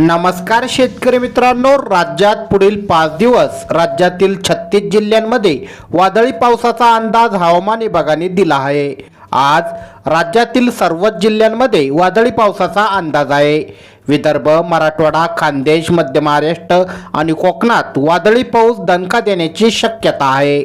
नमस्कार शेतकरी मित्रांनो राज्यात पुढील पाच दिवस राज्यातील छत्तीस जिल्ह्यांमध्ये वादळी पावसाचा अंदाज हवामान विभागाने दिला आहे. आज राज्यातील सर्वच जिल्ह्यांमध्ये वादळी पावसाचा अंदाज आहे. विदर्भ मराठवाडा खानदेश मध्य महाराष्ट्र आणि कोकणात वादळी पाऊस दणका देण्याची शक्यता आहे.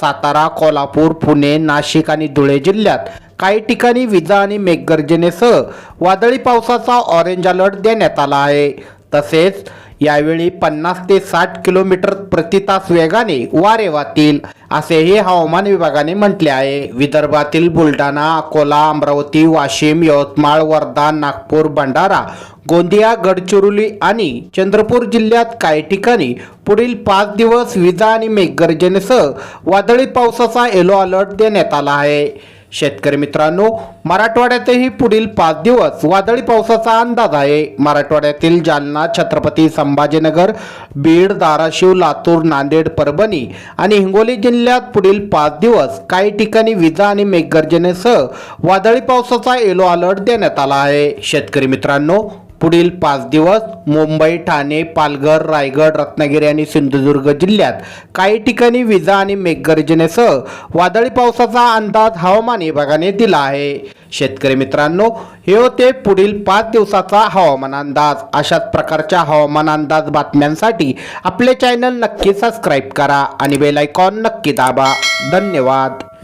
सातारा कोल्हापूर पुणे नाशिक आणि धुळे जिल्ह्यात काही ठिकाणी विजा आणि मेघगर्जनेसह वादळी पावसाचा ऑरेंज अलर्ट देण्यात आला आहे. तसेच यावेळी पन्नास ते साठ किलोमीटर प्रति तास वेगाने वारे वाहतील असेही हवामान विभागाने म्हटले आहे. विदर्भातील बुलढाणा अकोला अमरावती वाशिम यवतमाळ वर्धा नागपूर भंडारा गोंदिया गडचिरोली आणि चंद्रपूर जिल्ह्यात काही ठिकाणी पुढील पाच दिवस विजा आणि मेघगर्जनेसह वादळी पावसाचा येलो अलर्ट देण्यात आला आहे. शेतकरी मित्रांनो मराठवाड्यातही पुढील पाच दिवस वादळी पावसाचा अंदाज आहे. मराठवाड्यातील जालना छत्रपती संभाजीनगर बीड धाराशिव लातूर नांदेड परभणी आणि हिंगोली जिल्ह्यात पुढील पाच दिवस काही ठिकाणी विजा आणि मेघगर्जनेसह वादळी पावसाचा येलो अलर्ट देण्यात आला आहे. शेतकरी मित्रांनो पुढील पाच दिवस मुंबई ठाणे पालघर रायगड रत्नागिरी आणि सिंधुदुर्ग जिल्ह्यात काही ठिकाणी विजा आणि मेघगर्जनेसह वादळी पावसाचा अंदाज हवामान विभागाने दिला आहे. शेतकरी मित्रांनो हे होते पुढील पाच दिवसाचा हवामान अंदाज. अशाच प्रकारच्या हवामान अंदाज बातम्यांसाठी आपले चॅनल नक्की सबस्क्राईब करा आणि बेल आयकॉन नक्की दाबा. धन्यवाद.